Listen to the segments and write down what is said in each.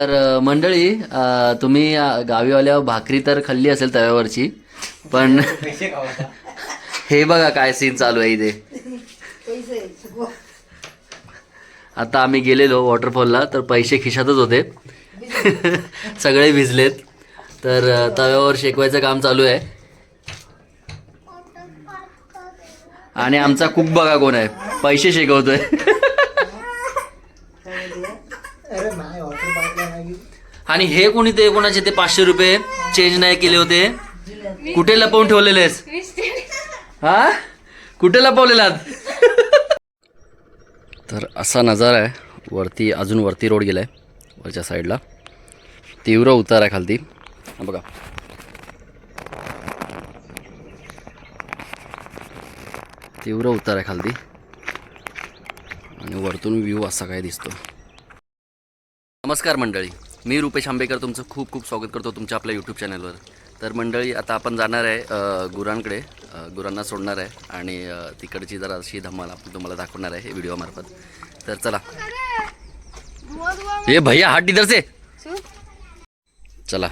तर मंडळी अ, तुम्ही अ, गावीवाल्या भाकरी तर खाल्ली असेल तव्यावरची पण हे बघा काय सीन चालू आहे इथे. आता आम्ही गेलेलो वॉटरफॉलला तर पैसे खिशातच होते. सगळे भिजलेत. तर अ, तव्यावर शेकवायचं काम चालू आहे. आणि आमचा कुक बघा कोण आहे. पैसे शेकवतोय. आणि हे कोणी ते कोणाचे ते पाचशे रुपये चेंज नाही केले होते? कुठे लपवून ठेवलेलेस हा? कुठे लपवलेलात तर असा नजारा आहे. वरती अजून वरती रोड गेलाय वरच्या साईडला तीव्र उतार आहे खालती. बघा. तीव्र उतार आहे खालती. आणि वरतून व्ह्यू असा काय दिसतो. नमस्कार मंडळी. मी रुपेश आंबेकर तुमचं खूप खूप स्वागत करतो तुमच्या आपल्या यूट्यूब चॅनलवर तर मंडळी आता आपण जाणार आहे गुरांकडे. गुरांना सोडणार आहे आणि तिकडची जरा अशी धमाल आपण तुम्हाला दाखवणार आहे व्हिडिओमार्फत तर चला. हे भैया हात इधर से. चला.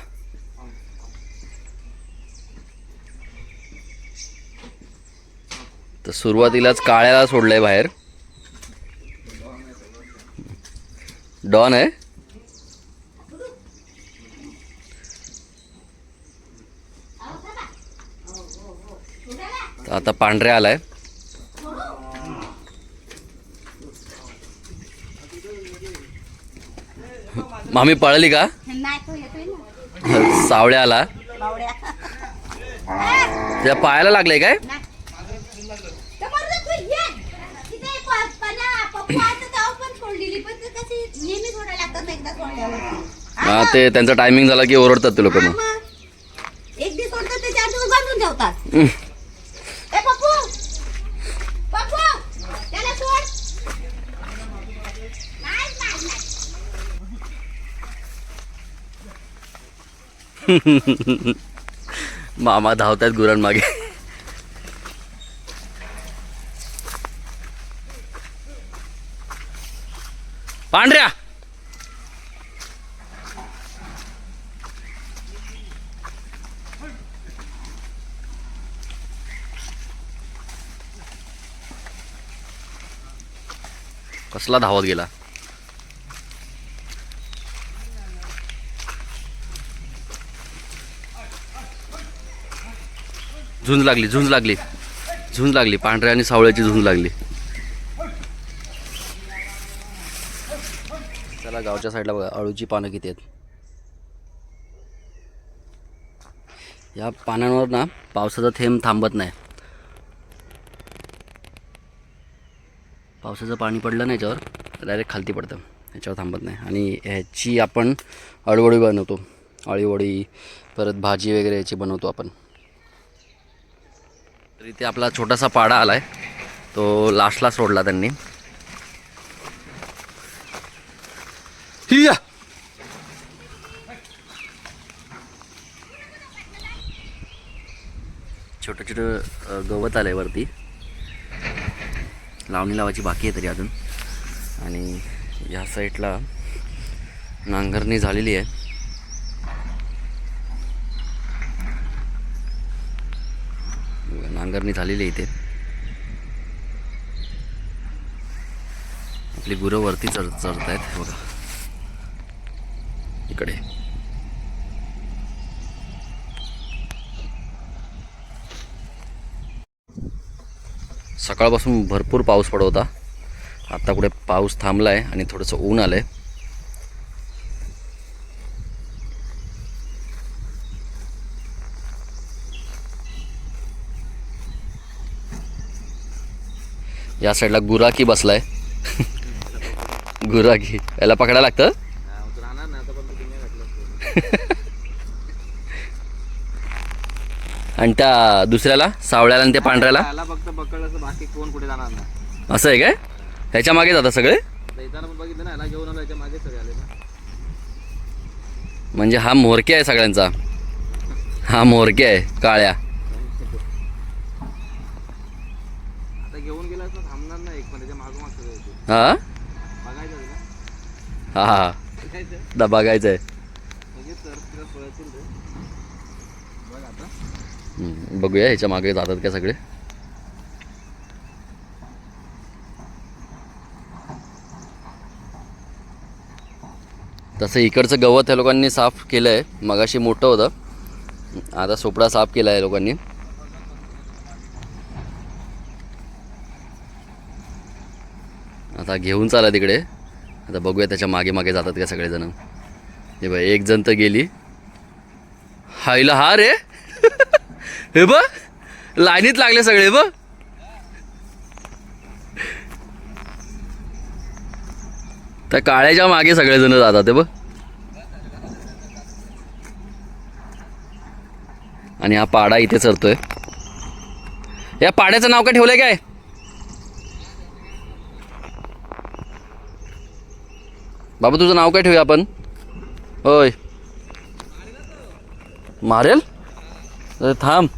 तर सुरुवातीलाच काळ्याला सोडलंय बाहेर. डॉन आहे. तर आता पांढऱ्या आलाय. मामी पळली का? सावळ्या आला. त्या पायाला लागलंय काय. हा. ते त्यांचा टायमिंग झाला की ओरडतात ते लोक मग. एक दिवस सोडतात ते चार दिवस बांधून ठेवतात ए पप्पू पप्पू त्याला सोड नाही, नाही, नाही. मामा धावतात गुरांमागे. पांढऱ्या. कसला धावत गेला? झुंज लागली झुंज लागली. झुंज लागली. पांढऱ्या आणि सावळ्याची झुंज लागली. चला गावच्या साईडला बघा. अळूची पानं किती आहेत. या पानांवर ना पावसाचा थेंब थांबत नाही. पावसाचं पाणी पडलं ना याच्यावर डायरेक्ट खालती पडतं. याच्यावर थांबत नाही. आणि ह्याची आपण अळवडी बनवतो. अळीवडी परत भाजी वगैरे याची बनवतो आपण. तर इथे आपला छोटासा पाडा आलाय. तो लास्टला सोडला त्यांनी. हिया! छोटं छोटं गवत आलंय वरती. लावणी लावायची बाकी आहे तरी अजून. आणि या साईडला नांगरणी झालेली आहे. बघा, झालेली इथे. आपली गुरं वरती चढ चढत आहेत बघा. इकडे. सकाळपासून भरपूर पाऊस पडत होता. आता कुठे पाऊस थांबला आहे आणि थोडंसं ऊन आलं आहे या साईडला गुराकी बसलाय. गुराकी याला पकडायला लागतं? आणि त्या दुसऱ्याला सावळ्याला आणि त्या पांढऱ्याला? फक्त पकडलं बाकी कोण कुठे जाणार नाही. असं आहे काय? ह्याच्या मागे जातात सगळे? आता येताना पण बघितलं ना याला घेऊन आलो याच्या मागे सगळे आले ना. म्हणजे हा मोरके आहे सगळ्यांचा. हा मोरके आहे काळ्या आता घेऊन गेला असं थांबणार नाही एक पण त्याच्या मागोमाग सगळे होते हा? हा हा. दा. बघायचं आहे बघूया ह्याच्या मागे जातात का सगळे. तसं इकडचं गवत ह्या लोकांनी साफ केलं आहे मगाशी मोठं होतं. आता सोपडा साफ केला आहे लोकांनी. आता घेऊन चाला तिकडे आता बघूया त्याच्यामागे मागे जातात का सगळेजण. हे बघ एक जण तर गेली. हायला हा रे. हे बघ लाईनीत लागले सगळे बघ. त्या काळ्याच्या मागे सगळेजण जातात ते बघ. आणि हा पाडा इथे चरतोय. या पाड्याचं नाव काय ठेवलंय काय? बाबा तुझं नाव काय ठेवूया आपण? होय मारेल? थांब.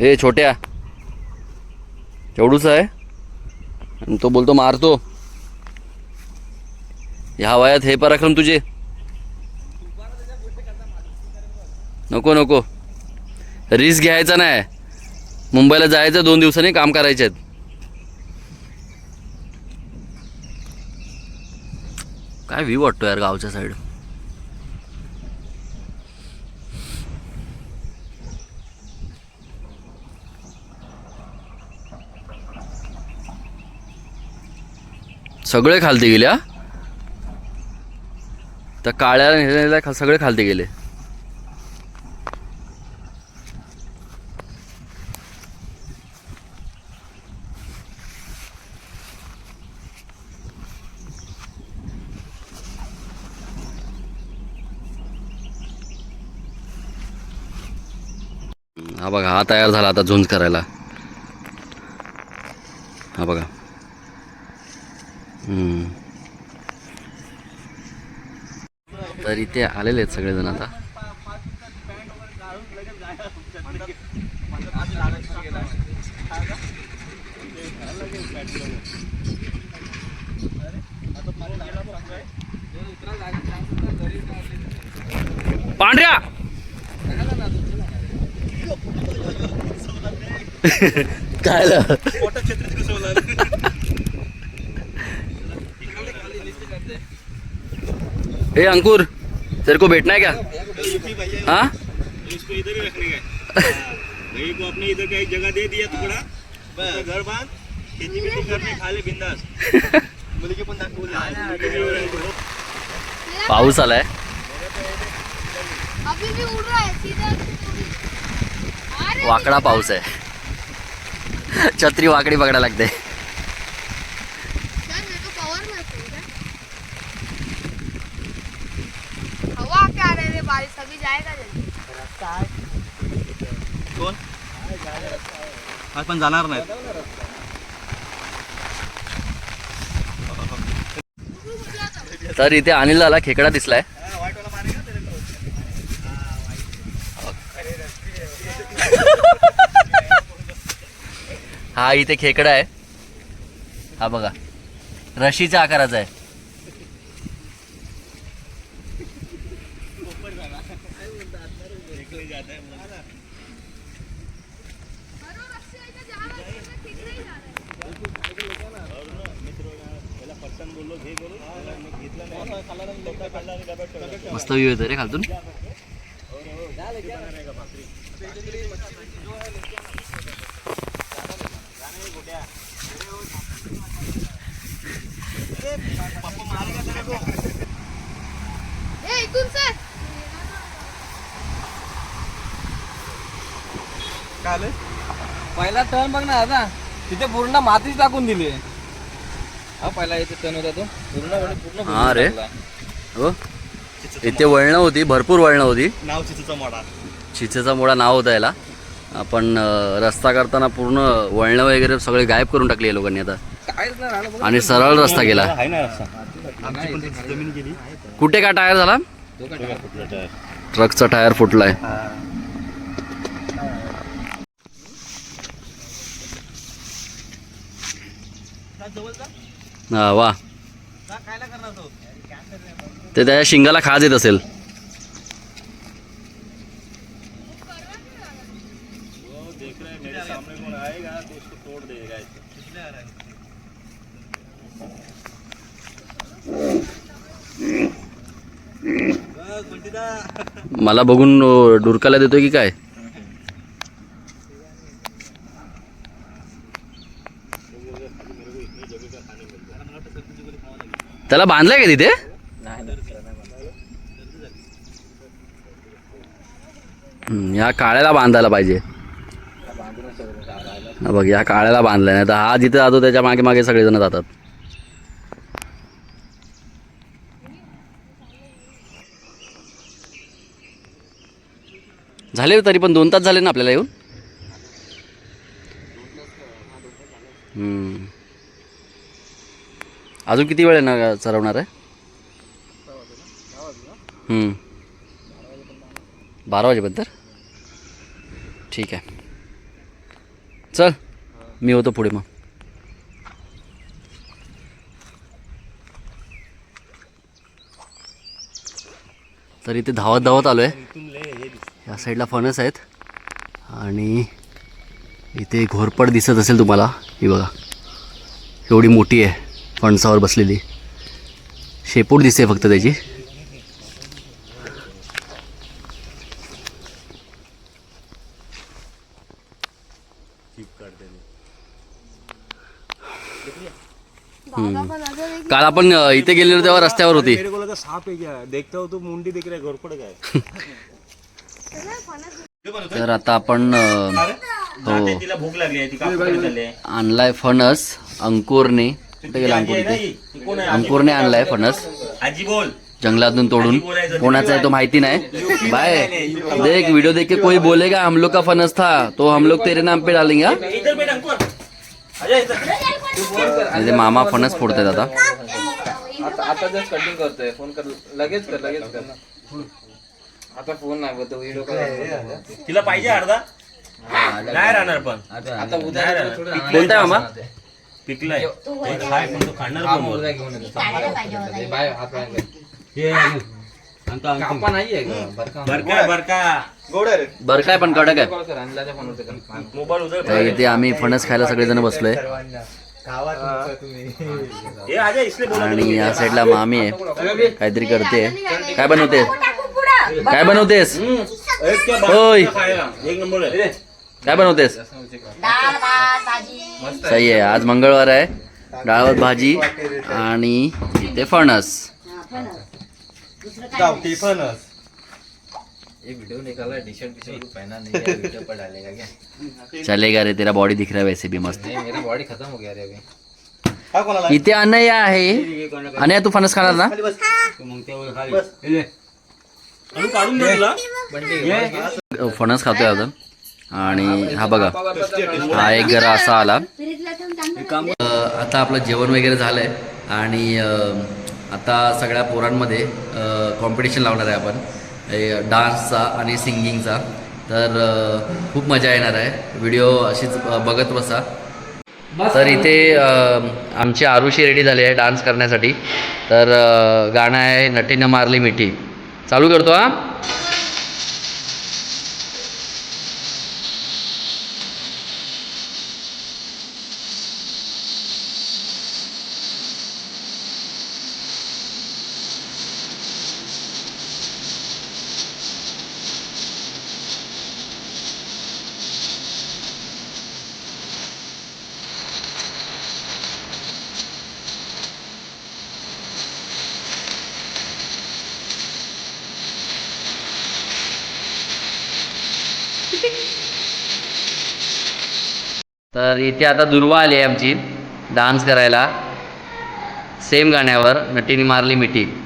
ए छोट्या. एवढूच आहे? आणि तो बोलतो मारतो. ह्या वयात हे पराक्रम तुझे. नको नको. रिस्क घ्यायचा नाही. मुंबईला जायचं दोन दिवसांनी काम करायचे आहेत काय व्ह्यू वाटतो यार गावच्या साईड सगळे खालती गेले हा? त्या काळ्या सगळे खालती गेले. हा बघा हा तयार झाला आता झुंज करायला. हा बघा. तर इथे आलेले आहेत सगळेजण आता. पांढऱ्या! काय? ए अंकुर तेरे को बैठना है क्या हाँ इसको इधर ही रखने का है। भाई को अपने इधर का एक जगह दे दिया उसका घर बाँध खेती करने खा ले बिंदास पाऊस आलाय है वाकडा पाऊस आहे छत्री वाकडी पकडा लागते. सर मेरे को पावर में है हवा क्या रहे रे बारिश अभी जाएगा जल्दी। कोण? आज पण जाणार नाहीत. तर इथे अनिल आला खेकडा दिसलाय. हा इथे खेकडा आहे. हा बघा. रशीच्या आकाराचा आहे. मस्त व्यू येतो रे खालतून ए इथून सर पहिला टर्न बघ ना आता तिथे पूर्ण मातीच टाकून दिली. हा पहिला इथे टर्न होता तो. पूर्ण म्हणजे पूर्ण हा रे. हो. इथे वळणं होती भरपूर वळणं होती. नाव चिचूचा मोडा. चिचेचा मोडा नाव होता याला. आपण रस्ता करताना पूर्ण वळणं वगैरे सगळे गायब करून टाकली या लोकांनी आता. आणि सरळ रस्ता गेला. आहे ना रस्ता. आमची पण तिथे जमीन गेली. कुठे का टायर झाला? ट्रकचा टायर फुटलाय. हा वा. ते त्याच्या शिंगाला खाज येत असेल वो देख रहे हैं मेरे सामने कौन आएगा तो उसको तोड़ देगा ऐसे बस, बंटीदा. मला बघून डुरकाला देतोय की काय? त्याला बांधलाय का तिथे? या काळ्याला बांधायला पाहिजे. बघ या काळ्याला बांधलाय नाही तर हा जिथे जातो त्याच्यामागे मागे सगळेजण जातात. झाले तरी पण दोन तास झाले ना आपल्याला येऊन? अजून किती वेळ ना चरवणार आहे? बारा वाजेपर्यंत ठीक आहे. चल मी होतो पुढे मग. तर इथे धावत धावत आलो आहे या साईडला फणस आहेत. आणि इथे घोरपड दिसत असेल तुम्हाला. ही बघा. एवढी मोठी आहे. फणसावर बसलेली. शेपूट दिसते फक्त त्याची. काल आपण इथे गेलेलो तेव्हा रस्त्यावर होती. है क्या? देखता हो तो मुंडी दिख रहा है घोरपड़ का है तर आता आपण अ, जाते, तिला भूक लागली आहे ती कापून चालली आहे. आणलाय फणस अंकुरने. कुठे गेला अंकुर ही? अंकुरने आणलाय फणस. जंगलातून तोडून. कोणाचा आहे तो माहिती नाही. बाय. देख वीडियो देख के कोई बोलेगा हम लोग का फनस था? तो हम लोग तेरे नाम पे डालेंगे हाँ? इधर बैठ अंकुर. आजा इधर. इथे मामा फणस फोडतायत आता आता आता जस्ट कटिंग करतोय. फोन कर लगेच कर लगेच कर. आता फोन नाही व्हिडिओ कॉल तिला पाहिजे अर्धा नाही राहणार पण आता उद्या थोडं कोणता आहे मामा पिकलाय हे खाय पण तो खाणार बोल? घेऊन येतो काढायला पाहिजे होता. बाय हात बाय कापा नाहीये का बरं बरका बरका बर काय पण कडक आहे कॉल कर आणल्याच्या फोन होते का मोबाईल उधर तर इथे आम्ही फणस खायला सगळेजण बसलोय हे आजा इसलिए बोला आणि या साईडला मामी आहे काहीतरी करते काय बनवते. काय बनवतेस? एक क्या एक नंबर बनवतेस? डाळ भात भाजी. सही आहे. आज मंगळवार आहे. डाळवत भाजी आणि इथे फणस. हा, फणस. एक वीडियो निकाला टी शर्ट टी शर्ट पहना नहीं है वीडियो पर डालेगा क्या? चलेगा रे तेरा बॉडी दिख रहा है वैसे भी मस्त. नहीं मेरा बॉडी खत्म हो गया रे अभी. इथे अनय आहे. अनया तू फणस खाणार ना? फणस खातोय आता आणि हा बघा हा एक जरा असा आला. आता आपलं जेवण वगैरे झालं आहे आणि आता सगळ्या पोरांमध्ये कॉम्पिटिशन लावणार आहे आपण. डान्सचा आणि सिंगिंगचा तर खूप मजा येणार आहे. व्हिडिओ अशीच बघत बसा. तर इथे आमची आरुषी रेडी झाली आहे डान्स करण्यासाठी. तर गाणं आहे नटीनं मारली मिठी. चालू करतो हा. तर इथे आता दुर्वा आली आहे आमची. डान्स करायला. सेम गाण्यावर. नटीने मारली मिठी.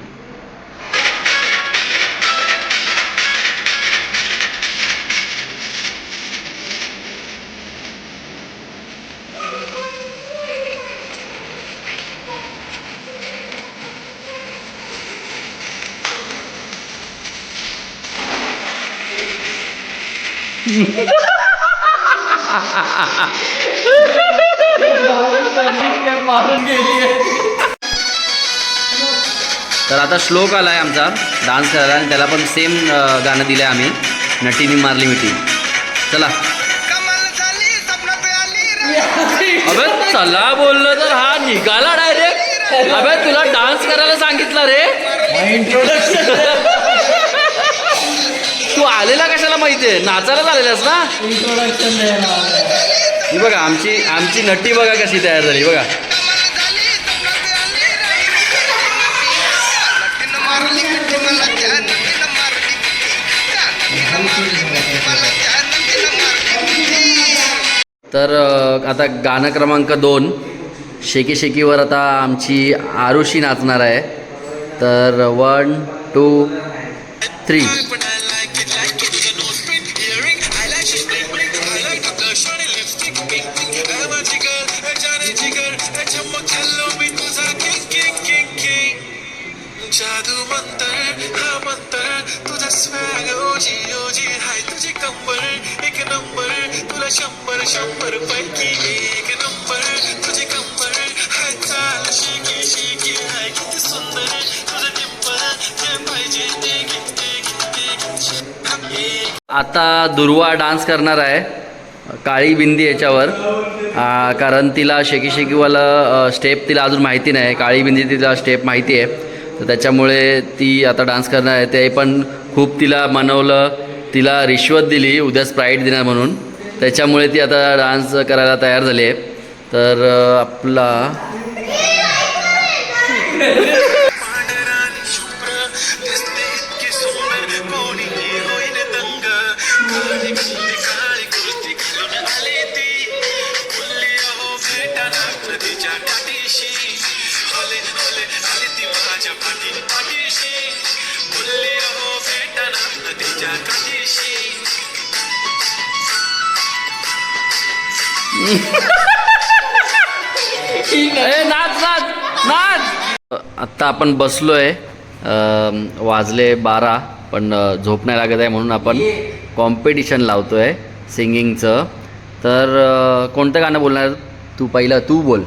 तर आता श्लोक आला आहे आमचा डान्स करायला आणि त्याला पण सेम गाणं दिलं आहे आम्ही नटीनी मारली मिठी. चला. अबे चला बोललो तर हा निघाला डायरेक्ट अबे तुला डान्स करायला सांगितलं रे. इंट्रोडक्शन तू आलेला कशाला माहितीये नाचायलाच आलेलास ना? ही बघा आमची आमची नटी बघा कशी तयार झाली बघा. तर आता गाणं क्रमांक दोन. शेकी शेकीवर आता आमची आरुषी नाचणार आहे. तर वन टू थ्री हाय तुझी कंबर एक नंबर तुला शंभर शंभर पैकी एक नंबर. तुझी कंबर हाय चाल शिकी शिकी हाय किती सुंदर. तुझं जे पाहिजे ते आता दुर्वा डान्स करणार आहे. काळी बिंदी याच्यावर. कारण तिला शेकी शेकीवाला स्टेप तिला अजून माहिती नाही. काळी बिंदी तिला स्टेप माहिती आहे. तर त्याच्यामुळे ती आता डान्स करणार आहे. ते पण खूप तिला मनवलं तिला रिश्वत दिली उद्या स्प्राईट देणार म्हणून. त्याच्यामुळे ती आता डान्स करायला तयार झाली आहे. तर आपला नाच नाच नाच. आत्ता आपण बसलो आहे वाजले बारा पण झोप नाही लागत आहे म्हणून आपण कॉम्पिटिशन लावतो आहे सिंगिंगचं तर कोणतं गाणं बोलणार तू पहिलं तू बोल.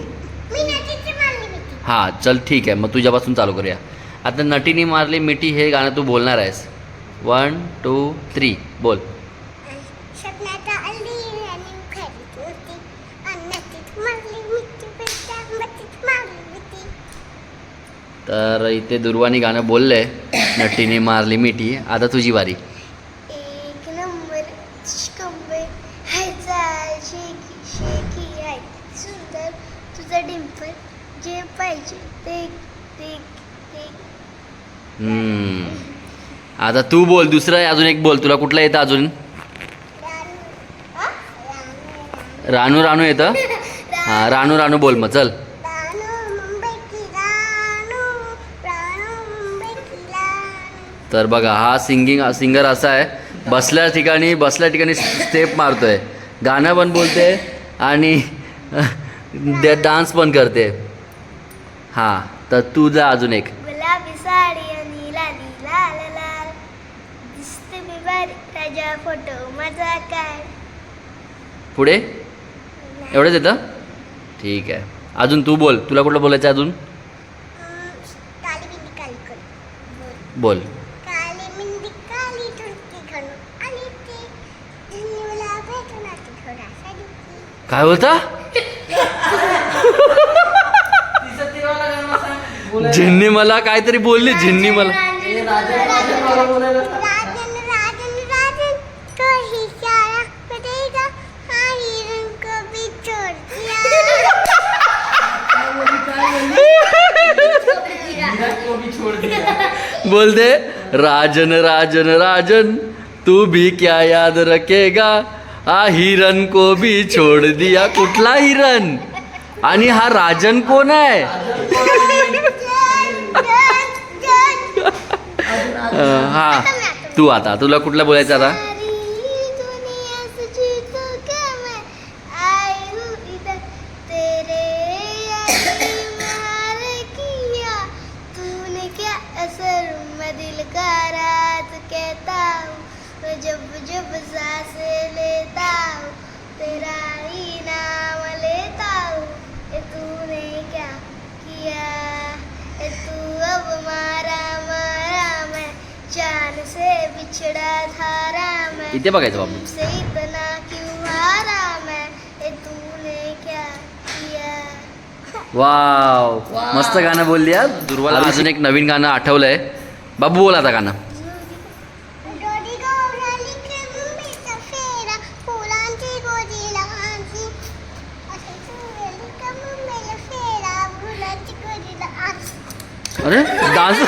हां चल ठीक आहे. मग तुझ्यापासून चालू करूया. आता नटीनी मारली मिठी हे गाणं तू बोलणार आहेस. वन टू थ्री बोल स्वप्नाचा अल्ली आणि खरीत होती अन्नातीत मारली मिठी पेटा मतीत मारली मिठी तर इथे दुर्वानी गाणं बोललं नटीने मारली मिठी. आता तुझी बारी एक नंबर कंबर शेकी शेकी सुंदर तुझा डिंपल. जे पाहिजे ते ते ते. हम्म. आता तू बोल दुसरं अजून एक बोल. तुला कुठलं येतं अजून? रानू रानू येतं? हां रानू रानू बोल मग चल. तर बघा हा सिंगिंग सिंगर असा आहे. बसल्या ठिकाणी बसल्या ठिकाणी स्टेप मारतोय. गाणं पण बोलते आणि डान्स पण करते. हां तर तू जा अजून एक. पुढे? एवढंच येतं? ठीक आहे. अजून तू बोल. तुला कुठलं बोलायचं आहे अजून? बोल काली बिंदी काली तुरती घालून आली ती धन्यवाला भेटून आती थोडासा दुखी काय बोलता? झिन्नी मला काहीतरी बोलली झिन्नी मला. राजन राजन राजन तो ही सारा करेगा हाँ हिरन को भी छोड़ दिया बोलते राजन राजन राजन तू भी क्या याद रखेगा? हा हिरन को भी छोड़ दिया कुठला हिरन आणि हा राजन कोण आहे? हा तू आता तुला कुठला बोलायचं आता? इथे बघायचं बाबू. वाव मस्त गाणं बोलली आज. अजून एक नवीन गाणं आठवलंय. बाबू बोला आता गाणं. अरे डान्स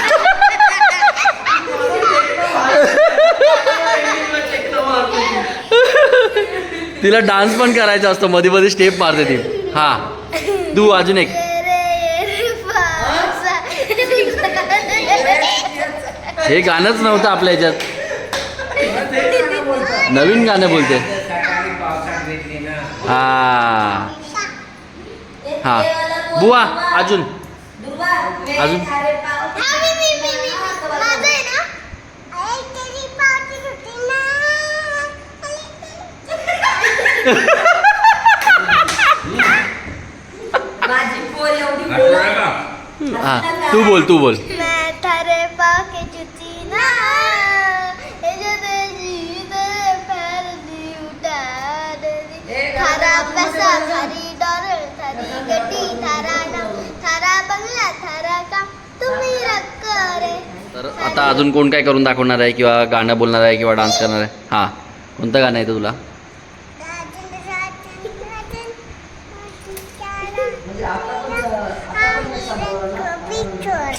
तिला डान्स पण करायचा असतो. मध्ये मध्ये स्टेप मारते ती. हा. तू अजून एक. हे गाणंच नव्हतं आपल्या ह्याच्यात. नवीन गाणं बोलते. हा. हा. बुवा अजून. अजून हा मी मी मी मी माझं आहे ना आई तेरी पावती सुटी ना हा तू बोल तू बोल मैं आता अजून कोण काय करून दाखवणार आहे किंवा गाणं बोलणार आहे किंवा डान्स करणार आहे? हाँ. कोणतं गाणं आहे तुला?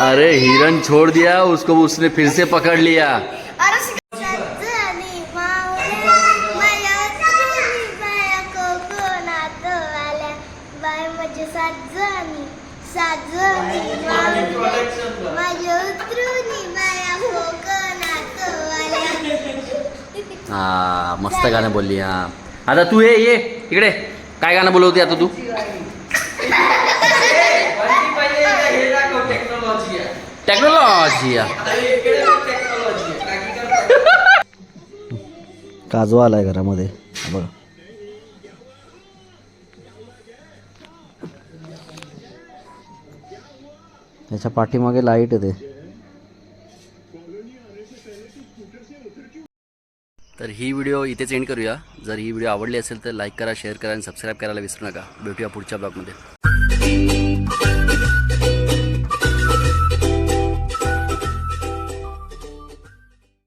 अरे हिरन छोड़ दिया उसको उसने फिर से पकड़ लिया। हा मस्त गाणं बोलली हा. आता तू ये ये इकडे. काय गाणं बोलवते आता तू? टेक्नॉलॉजी काजू आलाय घरामध्ये. बघ. त्याच्या पाठीमागे लाइट येते तर ही व्हिडिओ इथेच एंड करूया. जर ही व्हिडिओ आवडली असेल तर लाईक करा शेअर करा आणि सबस्क्राईब करायला विसरू नका. भेटूया पुढच्या ब्लॉगमध्ये